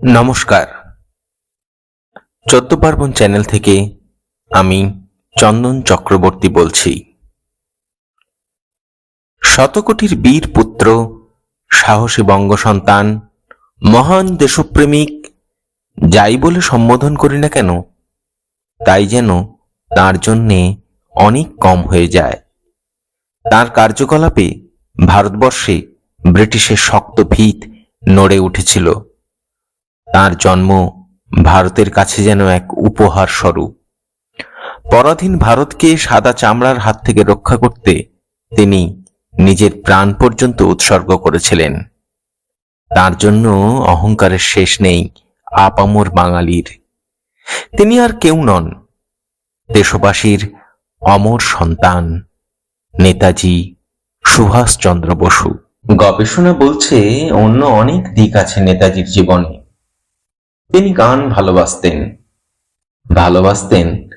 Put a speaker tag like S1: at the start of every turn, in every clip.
S1: নমস্কার। চোদ্দ পার্বণ চ্যানেল থেকে আমি চন্দন চক্রবর্তী বলছি। শতকোটির বীর পুত্র, সাহসী বঙ্গ সন্তান, মহান দেশপ্রেমিক, যাই বলে সম্বোধন করি না কেন, তাই যেন তার জন্যে অনেক কম হয়ে যায়। তার কার্যকলাপে ভারতবর্ষে ব্রিটিশের শক্ত ভিত নড়ে উঠেছিল। তার জন্ম ভারতের কাছে যেন এক উপহার স্বরূপ। পরাধীন ভারতকে সাদা চামড়ার হাত থেকে রক্ষা করতে তিনি নিজের প্রাণ পর্যন্ত উৎসর্গ করেছিলেন। তার জন্য অহংকারের শেষ নেই আপামর বাঙালির। তিনি আর কেউ নন, দেশবাসীর অমর সন্তান, নেতাজি সুভাষচন্দ্র বসু। গবেষণা বলছে অন্য অনেক দিক আছে নেতাজির জীবনে। তিনি গান ভালোবাসতেন। ভালোবাসতেন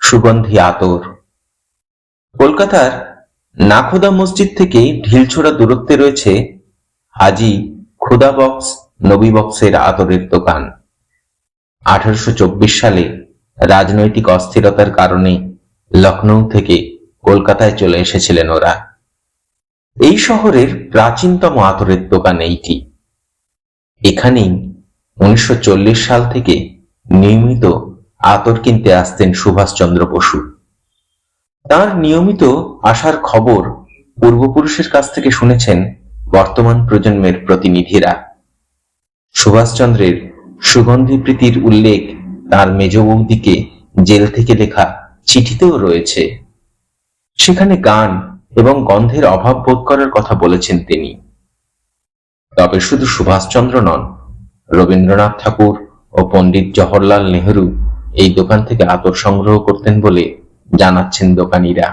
S1: সুগন্ধি আতর। কলকাতার নাখোদা মসজিদ থেকে ঢিলছোড়া দূরত্বে রয়েছে হাজি খুদা বক্স, নবী বক্সের আতরের দোকান। আঠারোশো চব্বিশ সালে রাজনৈতিক অস্থিরতার কারণে লখনৌ থেকে কলকাতায় চলে এসেছিলেন ওরা। এই শহরের প্রাচীনতম আতরের দোকান এইটি। এখানেই উনিশশো চল্লিশ সাল থেকে নিয়মিত আতর কিনতে আসতেন সুভাষচন্দ্র বসু। তার নিয়মিত আসার খবর পূর্বপুরুষের কাছ থেকে শুনেছেন বর্তমান প্রজন্মের প্রতিনিধিরা। সুভাষচন্দ্রের সুগন্ধি প্রীতির উল্লেখ তার মেজ বৌদিকে জেল থেকে লেখা চিঠিতেও রয়েছে। সেখানে গান এবং গন্ধের অভাব বোধ করার কথা বলেছেন তিনি। তবে শুধু সুভাষচন্দ্র নন রবীন্দ্রনাথ ঠাকুর ও পণ্ডিত জওহরলাল নেহরু এই দোকান থেকে আতর সংগ্রহ করতেন বলে জানাচ্ছেন দোকানিরা।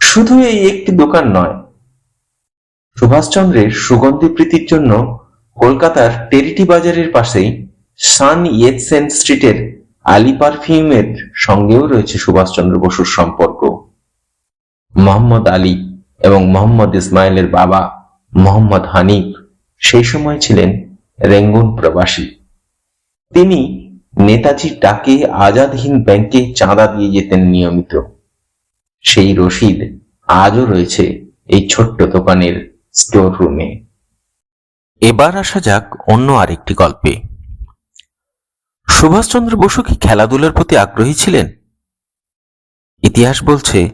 S1: শুধু এই একটি দোকান নয়, সুভাষচন্দ্রের সুগন্ধি প্রীতির জন্য কলকাতার টেরিটি বাজারের পাশেই সান ইয়েতসেন স্ট্রিটের আলি পারফিউমের সঙ্গেও রয়েছে সুভাষচন্দ্র বসুর সম্পর্ক। মোহাম্মদ আলী এবং মোহাম্মদ ইসমাইলের বাবা মোহাম্মদ হানিফ সেই সময় ছিলেন রেঙ্গুন প্রবাসী। তিনি নেতাজির ডাকে আজাদ হিন্দ ব্যাংকে চাঁদা দিয়ে যেতেন নিয়মিত। সেই রসিদ আজও রয়েছে এই ছোট্ট দোকানের স্টোর রুমে এবার আসা যাক অন্য আরেকটি গল্পে। সুভাষচন্দ্র বসু কি খেলাধুলার প্রতি আগ্রহী ছিলেন? ইতিহাস বলছে,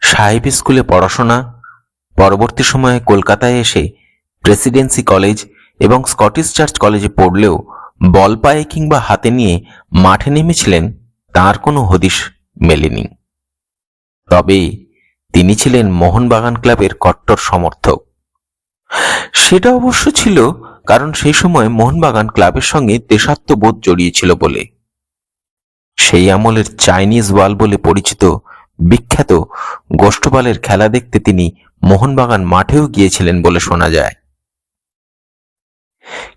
S1: সাহেব স্কুলে পড়াশোনা, পরবর্তী সময়ে কলকাতায় এসে প্রেসিডেন্সি কলেজ এবং স্কটিশ চার্চ কলেজে পড়লেও বল পায়ে কিংবা হাতে নিয়ে মাঠে নেমেছিলেন, তার কোনো হদিশ মেলেনি। তবে তিনি ছিলেন মোহনবাগান ক্লাবের কট্টর সমর্থক। সেটা অবশ্য ছিল কারণ সেই সময় মোহনবাগান ক্লাবের সঙ্গে দেশাত্মবোধ জড়িয়েছিল বলে। সেই আমলের চাইনিজ ওয়াল বলে পরিচিত বিখ্যাত গোষ্ঠপালের খেলা দেখতে তিনি মোহনবাগান মাঠেও গিয়েছিলেন বলে শোনা যায়।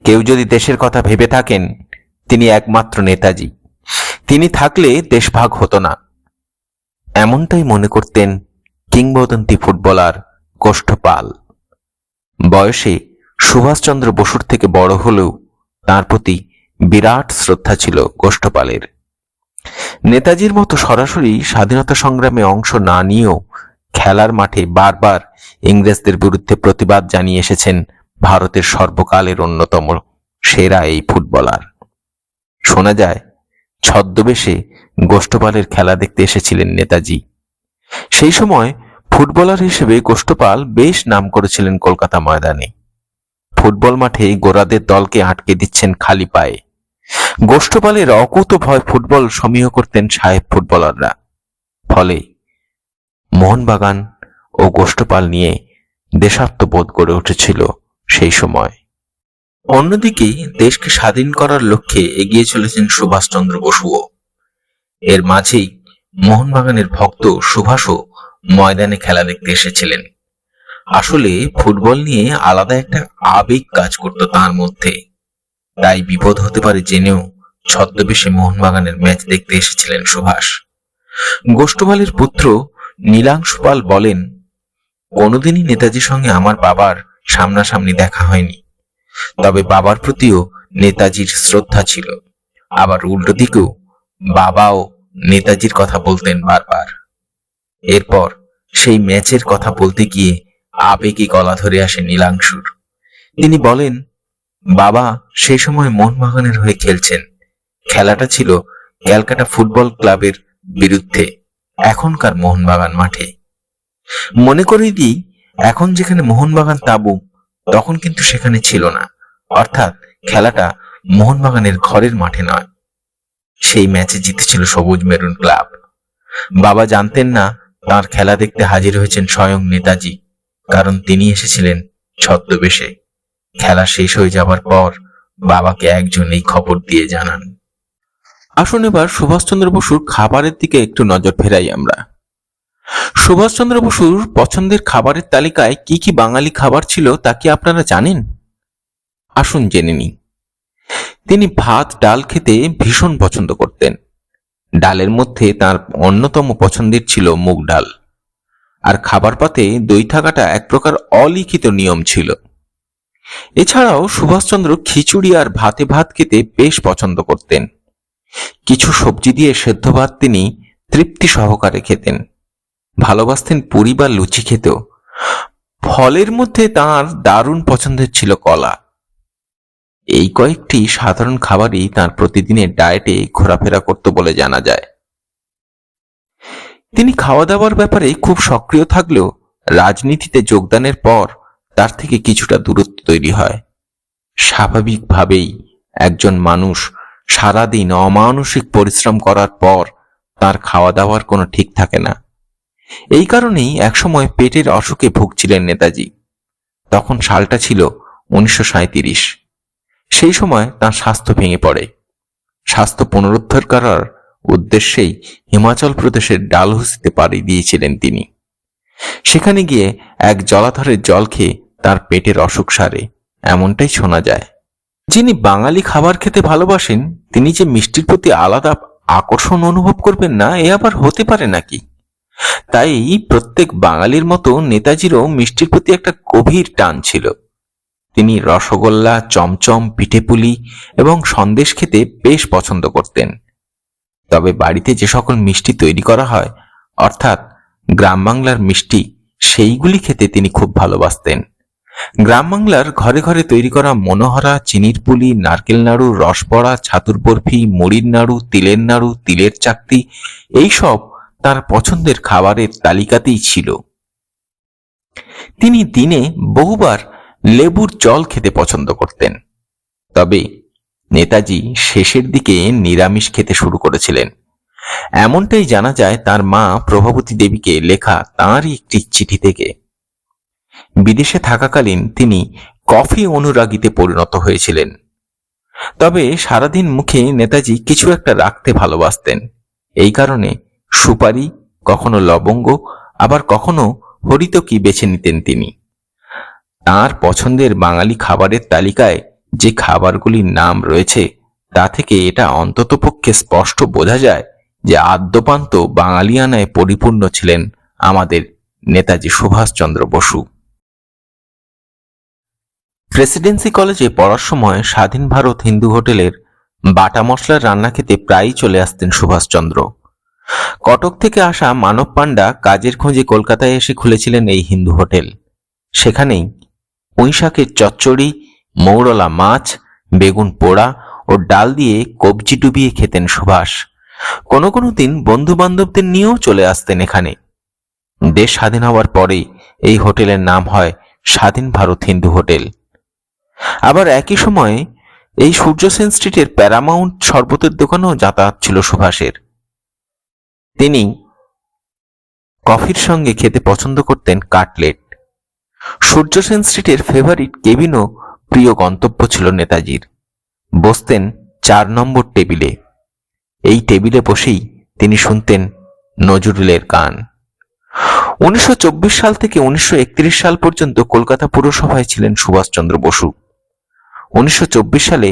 S1: কেউ যদি দেশের কথা ভেবে থাকেন, তিনি একমাত্র নেতাজি। তিনি থাকলে দেশভাগ হতো না। এমনটাই মনে করতেন কিংবদন্তি ফুটবলার গোষ্ঠপাল বয়সে সুভাষচন্দ্র বসুর থেকে বড় হলেও তার প্রতি বিরাট শ্রদ্ধা ছিল গোষ্ঠপালের নেতাজির মতো সরাসরি স্বাধীনতা সংগ্রামে অংশ না নিয়েও খেলার মাঠে বারবার ইংরেজদের বিরুদ্ধে প্রতিবাদ জানিয়ে এসেছেন ভারতের সর্বকালের অন্যতম সেরা এই ফুটবলার। শোনা যায়, ছদ্মবেশে গোষ্ঠপালের খেলা দেখতে এসেছিলেন নেতাজি। সেই সময় ফুটবলার হিসেবে গোষ্ঠপাল বেশ নাম করেছিলেন কলকাতা ময়দানে। ফুটবল মাঠে গোরাদের দলকে আটকে দিচ্ছেন খালি পায়ে। গোষ্ঠপালের অকুত ভয় ফুটবল সমীহ করতেন সাহেব ফুটবলাররা। ফলে মোহনবাগান ও গোষ্ঠপাল নিয়ে দেশাত্মবোধ গড়ে উঠেছিল। সেই সময়। অন্যদিকে দেশকে স্বাধীন করার লক্ষ্যে এগিয়ে চলেছেন সুভাষচন্দ্র বসুও। এর মাঝেই মোহনবাগানের ভক্ত সুভাষও ময়দানে খেলা দেখতে এসেছিলেন। আসলে ফুটবল নিয়ে আলাদা একটা আবেগ কাজ করত তার মধ্যে। তাই বিপদ হতে পারে জেনেও ছদ্মবেশে মোহনবাগানের ম্যাচ দেখতে এসেছিলেন সুভাষ। গোষ্ঠপালের পুত্র নীলাংশু পাল বলেন, কোনোদিনই নেতাজির সঙ্গে আমার বাবার সামনাসামনি দেখা হয়নি। তবে বাবার প্রতিও নেতাজির শ্রদ্ধা ছিল। আবার উল্টো দিকেও বাবাও নেতাজির কথা বলতেন বারবার। এরপর সেই ম্যাচের কথা বলতে গিয়ে আবেগে গলা ধরে আসে নীলাংশুর। তিনি বলেন, বাবা সেই সময় মোহনবাগানের হয়ে খেলছেন। খেলাটা ছিল ক্যালকাটা ফুটবল ক্লাবের বিরুদ্ধে এখনকার মোহনবাগান মাঠে। মনে করিয়ে দিই এখন যেখানে মোহনবাগান তাবু, তখন কিন্তু সেখানে ছিল না। অর্থাৎ খেলাটা মোহনবাগানের ঘরের মাঠে নয়। সেই ম্যাচে জিতেছিল সবুজ মেরুন ক্লাব। বাবা জানতেন না তার খেলা দেখতে হাজির হয়েছেন স্বয়ং নেতাজি, কারণ তিনি এসেছিলেন ছদ্মবেশে। খেলা শেষ হয়ে যাবার পর বাবাকে একজন এই খবর দিয়ে জানান। আসুন এবার সুভাষচন্দ্র বসুর খাবারের দিকে একটু নজর ফেরাই আমরা। সুভাষচন্দ্র বসুর পছন্দের খাবারের তালিকায় কি কি বাঙালি খাবার ছিল তা কি আপনারা জানেন? আসুন জেনে নিই। তিনি ভাত, ডাল খেতে ভীষণ পছন্দ করতেন। ডালের মধ্যে তার অন্যতম পছন্দের ছিল মুগ ডাল। আর খাবার পাতে দই থাকাটা এক প্রকার অলিখিত নিয়ম ছিল। এছাড়াও সুভাষচন্দ্র খিচুড়ি আর ভাতে ভাত খেতে বেশ পছন্দ করতেন। কিছু সবজি দিয়ে সেদ্ধ ভাত তিনি তৃপ্তি সহকারে খেতেন। ভালোবাসতেন পুরি বা লুচি খেতেও। ফলের মধ্যে তার দারুণ পছন্দের ছিল কলা। এই কয়েকটি সাধারণ খাবারই তার প্রতিদিনের ডায়েটে ঘোরাফেরা করত বলে জানা যায়। তিনি খাওয়া দাওয়ার ব্যাপারে খুব সক্রিয় থাকলেও রাজনীতিতে যোগদানের পর তার থেকে কিছুটা দূরত্ব তৈরি হয়। স্বাভাবিকভাবেই একজন মানুষ সারাদিন অমানসিক পরিশ্রম করার পর তার খাওয়া দাওয়ার কোনো ঠিক থাকে না। এই কারণেই একসময় পেটের অসুখে ভুগছিলেন নেতাজি। তখন সালটা ছিল উনিশশো সাঁইত্রিশ। সেই সময় তার স্বাস্থ্য ভেঙে পড়ে। স্বাস্থ্য পুনরুদ্ধার করার উদ্দেশ্যেই হিমাচল প্রদেশের ডালহৌসিতে পাড়ি দিয়েছিলেন তিনি। সেখানে গিয়ে এক জলাধারের জল খেয়ে তার পেটের অসুখ সারে, এমনটাই শোনা যায়। যিনি বাঙালি খাবার খেতে ভালোবাসেন, তিনি যে মিষ্টির প্রতি আলাদা আকর্ষণ অনুভব করবেন না, এ আবার হতে পারে নাকি? তাই প্রত্যেক বাঙালির মতো নেতাজিরও মিষ্টির প্রতি একটা গভীর টান ছিল। তিনি রসগোল্লা, চমচম, পিঠেপুলি এবং সন্দেশ খেতে বেশ পছন্দ করতেন। তবে বাড়িতে যে সকল মিষ্টি তৈরি করা হয়, অর্থাৎ গ্রাম বাংলার মিষ্টি, সেইগুলি খেতে তিনি খুব ভালোবাসতেন। গ্রাম বাংলার ঘরে ঘরে তৈরি করা মনোহরা, চিনির পুলি, নারকেল নাড়ু, রসবড়া, ছাতুর বরফি, মুড়ির নাড়ু, তিলের নাড়ু, তিলের চাকতি, এইসব তার পছন্দের খাবারের তালিকাতেই ছিল। তিনি দিনে বহুবার লেবুর জল খেতে পছন্দ করতেন। তবে নেতাজি শেষের দিকে নিরামিষ খেতে শুরু করেছিলেন। এমনটাই জানা যায় তার মা প্রভাবতী দেবীকে লেখা তাঁরই একটি চিঠি থেকে। বিদেশে থাকাকালীন তিনি কফি অনুরাগীতে পরিণত হয়েছিলেন। তবে সারাদিন মুখে নেতাজি কিছু একটা রাখতে ভালোবাসতেন। এই কারণে সুপারি, কখনো লবঙ্গ, আবার কখনো হরিতকি বেছে নিতেন তিনি। তার পছন্দের বাঙালি খাবারের তালিকায় যে খাবারগুলির নাম রয়েছে, তা থেকে এটা অন্ততপক্ষে স্পষ্ট বোঝা যায় যে আদ্যপান্ত বাঙালিয়ানায় পরিপূর্ণ ছিলেন আমাদের নেতাজি সুভাষচন্দ্র বসু। প্রেসিডেন্সি কলেজে পড়ার সময় স্বাধীন ভারত হিন্দু হোটেলের বাটা মশলার রান্না খেতে প্রায়ই চলে আসতেন সুভাষচন্দ্র। কটক থেকে আসা মানব পাণ্ডা কাজের খোঁজে কলকাতায় এসে খুলেছিলেন এই হিন্দু হোটেল। সেখানেই পুঁইশাকের চচ্চড়ি, মৌরলা মাছ, বেগুন পোড়া ও ডাল দিয়ে কবজি ডুবিয়ে খেতেন সুভাষ। কোনো কোনো দিন বন্ধু বান্ধবদের নিয়েও চলে আসতেন এখানে। দেশ স্বাধীন হওয়ার পরেই এই হোটেলের নাম হয় স্বাধীন ভারত হিন্দু হোটেল। আবার একই সময়ে এই সূর্য সেন স্ট্রিটের প্যারামাউন্ট শরবতের দোকানেও যাতায়াত ছিল সুভাষের। তিনি কফির সঙ্গে খেতে পছন্দ করতেন কাটলেট। সূর্য সেন স্ট্রিটের ফেভারিট কেবিনও প্রিয় গন্তব্য ছিল নেতাজির। বসতেন চার নম্বর টেবিলে। এই টেবিলে বসেই তিনি শুনতেন নজরুলের গান। উনিশশো চব্বিশ সাল থেকে উনিশশো একত্রিশ সাল পর্যন্ত কলকাতা পুরসভায় ছিলেন সুভাষচন্দ্র বসু। উনিশশো চব্বিশ সালে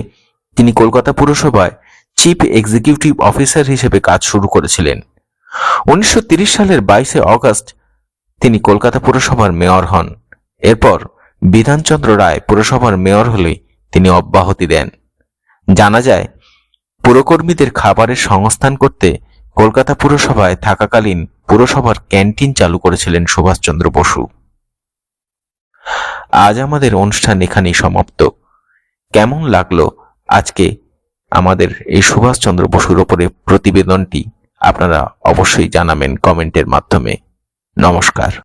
S1: তিনি কলকাতা পুরসভায় চিফ এক্সিকিউটিভ অফিসার হিসেবে কাজ শুরু করেছিলেন। উনিশশো সালের বাইশে অগস্ট তিনি কলকাতা পুরসভার মেয়র হন। এরপর বিধানচন্দ্র রায় পুরসভার মেয়র হলে তিনি অব্যাহতি দেন। জানা যায়, পুরকর্মীদের খাবারের সংস্থান করতে কলকাতা পুরসভায় থাকাকালীন পুরসভার ক্যান্টিন চালু করেছিলেন সুভাষচন্দ্র বসু। আজ আমাদের অনুষ্ঠান এখানেই সমাপ্ত। কেমন লাগল আজকে আমাদের এই সুভাষচন্দ্র বসুর ওপরে প্রতিবেদনটি? আপনারা অবশ্যই জানাবেন কমেন্টের মাধ্যমে। নমস্কার।